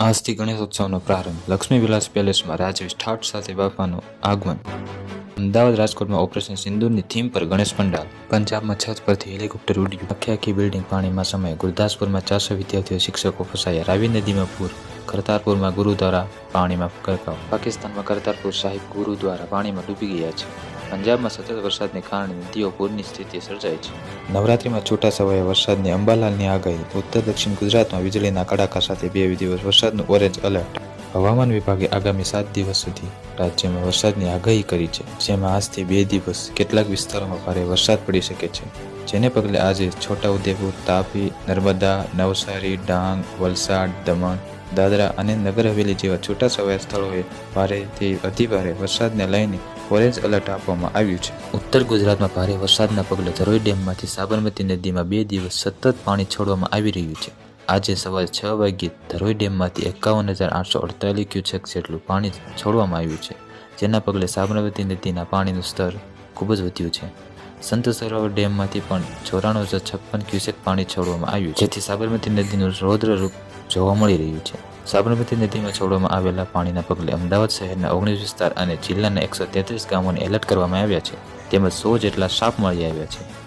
આજથી ગણેશોત્સવનો પ્રારંભ. લક્ષ્મી વિલાસ પેલેસમાં રાજવીશ ઠાઠ સાથે બાપાનું આગમન. અમદાવાદ રાજકોટમાં ઓપરેશન સિંદૂરની થીમ પર ગણેશ પંડાલ. પંજાબમાં છત પરથી હેલિકોપ્ટર ઉડ્યું. આખી આખી બિલ્ડિંગ પાણીમાં સમય ગુરદાસપુરમાં ચારસો વિદ્યાર્થીઓ, શિક્ષકો ફસાયા. રાવી નદીમાં પૂર. કરતારપુરમાં ગુરુદ્વારા પાણીમાં ગરકાવ પાકિસ્તાનમાં કરતારપુર સાહિબ ગુરુદ્વારા પાણીમાં ડૂબી ગયા છે. પંજાબમાં સતત વરસાદને કારણે નદીઓ પૂરની સ્થિતિ સર્જાઈ છે. નવરાત્રીમાં છૂટા સમયે વરસાદની અંબાલાલની આગાહી ઉત્તર દક્ષિણ ગુજરાતમાં વીજળીના કડાકા સાથે બે દિવસ વરસાદનું ઓરેન્જ એલર્ટ. હવામાન વિભાગે આગામી સાત દિવસ સુધી રાજ્યમાં વરસાદની આગાહી કરી છે જેમાં આજથી બે દિવસ કેટલાક વિસ્તારોમાં ભારે વરસાદ પડી શકે છે. જેને પગલે આજે છોટાઉદેપુર તાપી નર્મદા નવસારી ડાંગ વલસાડ દમણ દાદરા અને નગર હવેલી જેવા છૂટાછવાયા સ્થળોએ ભારેથી અતિભારે વરસાદને લઈને ઓરેન્જ એલર્ટ આપવામાં આવ્યું છે. ઉત્તર ગુજરાતમાં ભારે વરસાદના પગલે ધરોઈ ડેમમાંથી સાબરમતી નદીમાં બે દિવસ સતત પાણી છોડવામાં આવી રહ્યું છે. આજે સવારે છ વાગ્યે ધરોઈ ડેમમાંથી એકાવન હજાર આઠસો અડતાલીસ ક્યુસેક જેટલું પાણી છોડવામાં આવ્યું છે, જેના પગલે સાબરમતી નદીના પાણીનું સ્તર ખૂબ જ વધ્યું છે. સંત સરોવર ડેમમાંથી પણ ચોરાણું હજાર છપ્પન ક્યુસેક પાણી છોડવામાં આવ્યું જેથી સાબરમતી નદીનું રૌદ્ર રૂપ જોવા મળી રહ્યું છે. સાબરમતી નદીમાં છોડવામાં આવેલા પાણીના પગલે અમદાવાદ શહેરના ઓગણીસ વિસ્તાર અને જિલ્લાના એકસો તેત્રીસ ગામોને એલર્ટ કરવામાં આવ્યા છે. તેમજ સો જેટલા સાપ મળી આવ્યા છે.